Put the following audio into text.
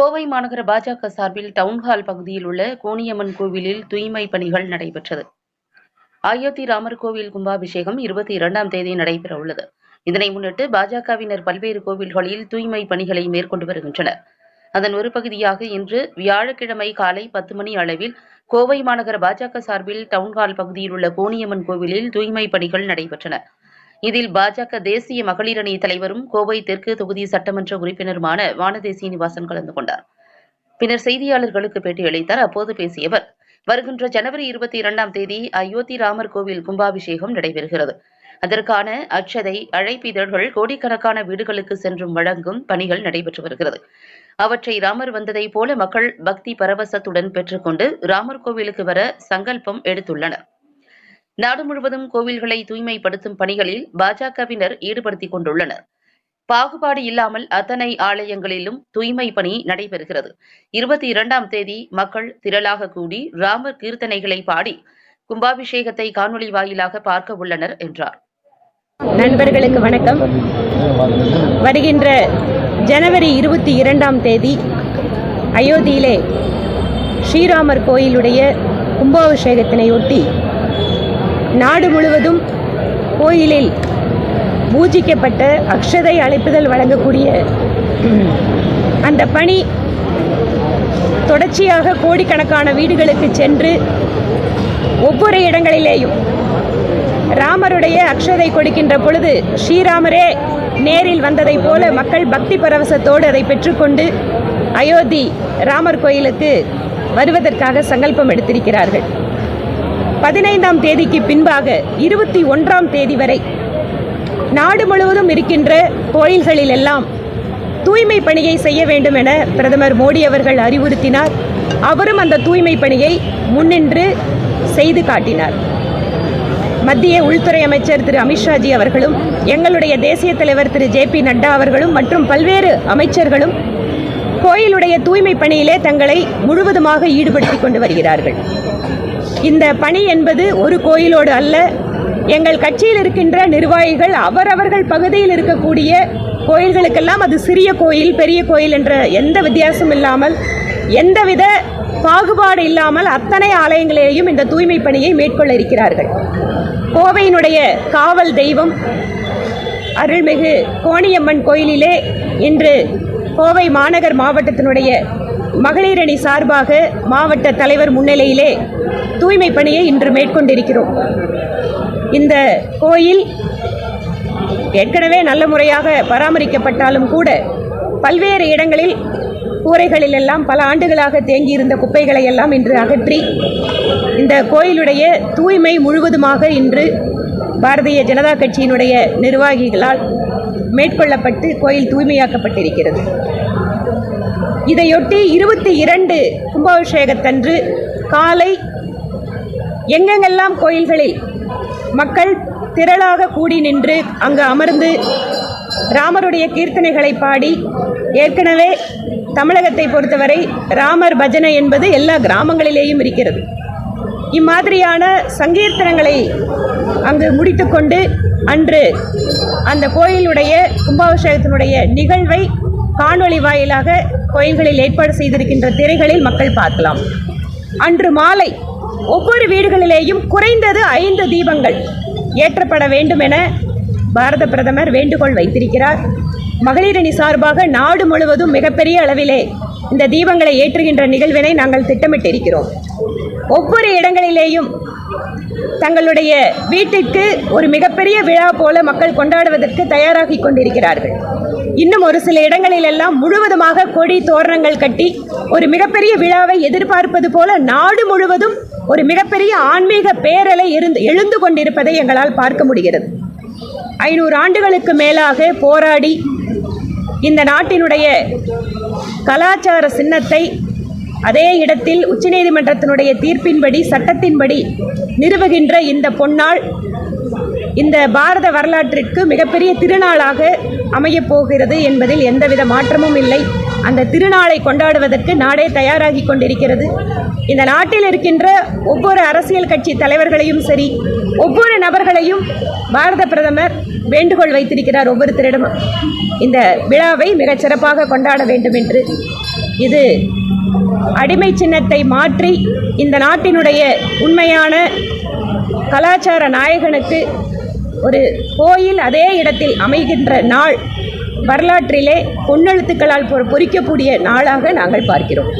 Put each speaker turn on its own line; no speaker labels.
கோவை மாநகர பாஜக சார்பில் டவுன்ஹால் பகுதியில் உள்ள கோணியம்மன் கோவிலில் தூய்மை பணிகள் நடைபெற்றது. அயோத்தி ராமர் கோவில் கும்பாபிஷேகம் இருபத்தி இரண்டாம் தேதி நடைபெற உள்ளது. இதனை முன்னிட்டு பாஜகவினர் பல்வேறு கோவில்களில் தூய்மை பணிகளை மேற்கொண்டு வருகின்றனர். அதன் ஒரு பகுதியாக இன்று வியாழக்கிழமை காலை பத்து மணி அளவில் கோவை மாநகர பாஜக சார்பில் டவுன்ஹால் பகுதியில் உள்ள கோணியம்மன் கோவிலில் தூய்மை பணிகள் நடைபெற்றன. இதில் பாஜக தேசிய மகளிர் அணி தலைவரும் கோவை தெற்கு தொகுதி சட்டமன்ற உறுப்பினருமான வானதி சீனிவாசன் கலந்து கொண்டார். பின்னர் செய்தியாளர்களுக்கு பேட்டியளித்தார். அப்போது பேசிய அவர் வருகின்ற ஜனவரி இருபத்தி இரண்டாம் தேதி அயோத்தி ராமர் கோவில் கும்பாபிஷேகம் நடைபெறுகிறது. அதற்கான அச்சதை அழைப்பிதழ்கள் கோடிக்கணக்கான வீடுகளுக்கு சென்றும் வழங்கும் பணிகள் நடைபெற்று வருகிறது. அவற்றை ராமர் வந்ததை போல மக்கள் பக்தி பரவசத்துடன் பெற்றுக்கொண்டு ராமர் கோவிலுக்கு வர சங்கல்பம் எடுத்துள்ளனர். நாடு முழுவதும் கோவில்களை தூய்மைப்படுத்தும் பணிகளில் பாஜகவினர் ஈடுபடுத்திக் கொண்டுள்ளனர். பாகுபாடு இல்லாமல் அத்தனை ஆலயங்களிலும் தூய்மை பணி நடைபெறுகிறது. இருபத்தி இரண்டாம் தேதி மக்கள் திரளாக கூடி ராமர் கீர்த்தனைகளை பாடி கும்பாபிஷேகத்தை காணொலி வாயிலாக பார்க்க உள்ளனர் என்றார்.
நண்பர்களுக்கு வணக்கம். வருகின்ற ஜனவரி இருபத்தி இரண்டாம் தேதி அயோத்தியிலே ஸ்ரீராமர் கோயிலுடைய கும்பாபிஷேகத்தினையொட்டி நாடு முழுவதும் கோயிலில் பூஜிக்கப்பட்ட அக்ஷதை அழைப்புதல் வழங்கக்கூடிய அந்த பணி தொடர்ச்சியாக கோடிக்கணக்கான வீடுகளுக்கு சென்று ஒவ்வொரு இடங்களிலேயும் ராமருடைய அக்ஷதை கொடுக்கின்ற பொழுது ஸ்ரீராமரே நேரில் வந்ததைப் போல மக்கள் பக்தி பரவசத்தோடு அதை பெற்றுக்கொண்டு அயோத்தி ராமர் கோயிலுக்கு வருவதற்காக சங்கல்பம் எடுத்திருக்கிறார்கள். பதினைந்தாம் தேதிக்கு பின்பாக இருபத்தி ஒன்றாம் தேதி வரை நாடு முழுவதும் இருக்கின்ற கோயில்களில் எல்லாம் தூய்மை பணியை செய்ய வேண்டும் என பிரதமர் மோடி அவர்கள் அறிவுறுத்தினார். அவரும் அந்த தூய்மை பணியை முன்னின்று செய்து காட்டினார். மத்திய உள்துறை அமைச்சர் திரு அமித்ஷாஜி அவர்களும் எங்களுடைய தேசிய தலைவர் திரு ஜே பி நட்டா அவர்களும் மற்றும் பல்வேறு அமைச்சர்களும் கோயிலுடைய தூய்மை பணியிலே தங்களை முழுவதுமாக ஈடுபடுத்திக் கொண்டு வருகிறார்கள். இந்த பணி என்பது ஒரு கோயிலோடு அல்ல. எங்கள் கட்சியில் இருக்கின்ற நிர்வாகிகள் அவரவர்கள் பகுதியில் இருக்கக்கூடிய கோயில்களுக்கெல்லாம் அது சிறிய கோயில் பெரிய கோயில் என்ற எந்த வித்தியாசம் இல்லாமல் எந்தவித பாகுபாடு இல்லாமல் அத்தனை ஆலயங்களிலேயும் இந்த தூய்மை பணியை மேற்கொள்ள இருக்கிறார்கள். கோவையினுடைய காவல் தெய்வம் அருள்மிகு கோணியம்மன் கோயிலிலே இன்று கோவை மாநகர் மாவட்டத்தினுடைய மகளிரணி சார்பாக மாவட்ட தலைவர் முன்னிலையிலே தூய்மை பணியை இன்று மேற்கொண்டிருக்கிறோம். இந்த கோயில் ஏற்கனவே நல்ல முறையாக பராமரிக்கப்பட்டாலும் கூட பல்வேறு இடங்களில் கூரைகளில் எல்லாம் பல ஆண்டுகளாக தேங்கியிருந்த குப்பைகளை எல்லாம் இன்று அகற்றி இந்த கோயிலுடைய தூய்மை முழுவதுமாக இன்று பாரதிய ஜனதா கட்சியினுடைய நிர்வாகிகளால் மேற்கொள்ளப்பட்டு கோயில் தூய்மையாக்கப்பட்டிருக்கிறது. இதையொட்டி இருபத்தி இரண்டு கும்பாபிஷேகத்தன்று காலை எங்கெங்கெல்லாம் கோயில்களில் மக்கள் திரளாக கூடி நின்று அங்கு அமர்ந்து ராமருடைய கீர்த்தனைகளை பாடி ஏற்கனவே தமிழகத்தை பொறுத்தவரை ராமர் பஜனை என்பது எல்லா கிராமங்களிலேயும் இருக்கிறது. இம்மாதிரியான சங்கீர்த்தனங்களை அங்கு முடித்துக்கொண்டு அன்று அந்த கோயிலுடைய கும்பாபிஷேகத்தினுடைய நிகழ்வை காணொளி வாயிலாக கோயில்களில் ஏற்பாடு செய்திருக்கின்ற திரைகளில் மக்கள் பார்க்கலாம். அன்று மாலை ஒவ்வொரு வீடுகளிலேயும் குறைந்தது ஐந்து தீபங்கள் ஏற்றப்பட வேண்டும் என பாரத பிரதமர் வேண்டுகோள் வைத்திருக்கிறார். மகளிரணி சார்பாக நாடு முழுவதும் மிகப்பெரிய அளவிலே இந்த தீபங்களை ஏற்றுகின்ற நிகழ்வினை நாங்கள் திட்டமிட்டிருக்கிறோம். ஒவ்வொரு இடங்களிலேயும் தங்களுடைய வீட்டிற்கு ஒரு மிகப்பெரிய விழா போல மக்கள் கொண்டாடுவதற்கு தயாராகி கொண்டிருக்கிறார்கள். இன்னும் ஒரு சில இடங்களிலெல்லாம் முழுவதுமாக கொடி தோரணங்கள் கட்டி ஒரு மிகப்பெரிய விழாவை எதிர்பார்ப்பது போல நாடு முழுவதும் ஒரு மிகப்பெரிய ஆன்மீக பேரலை இருந்து எழுந்து கொண்டிருப்பதை எங்களால் பார்க்க முடிகிறது. ஐநூறு ஆண்டுகளுக்கு மேலாக போராடி இந்த நாட்டினுடைய கலாச்சார சின்னத்தை அதே இடத்தில் உச்சநீதிமன்றத்தினுடைய தீர்ப்பின்படி சட்டத்தின்படி நிறுவுகின்ற இந்த பொன்னாள் இந்த பாரத வரலாற்றிற்கு மிகப்பெரிய திருநாளாக அமையப் போகிறது என்பதில் எந்தவித மாற்றமும் இல்லை. அந்த திருநாளை கொண்டாடுவதற்கு நாடே தயாராகி கொண்டிருக்கிறது. இந்த நாட்டில் இருக்கின்ற ஒவ்வொரு அரசியல் கட்சி தலைவர்களையும் சரி ஒவ்வொரு நபர்களையும் பாரத பிரதமர் வேண்டுகோள் வைத்திருக்கிறார் ஒவ்வொருத்தரிடமும். இந்த விழாவை மிகச் சிறப்பாக கொண்டாட வேண்டும் என்று இது அடிமை சின்னத்தை மாற்றி இந்த நாட்டினுடைய உண்மையான கலாச்சார நாயகனுக்கு ஒரு கோயில் அதே இடத்தில் அமைகின்ற நாள் வரலாற்றிலே பொன்னெழுத்துக்களால் பொறிக்கக்கூடிய நாளாக நாங்கள் பார்க்கிறோம்.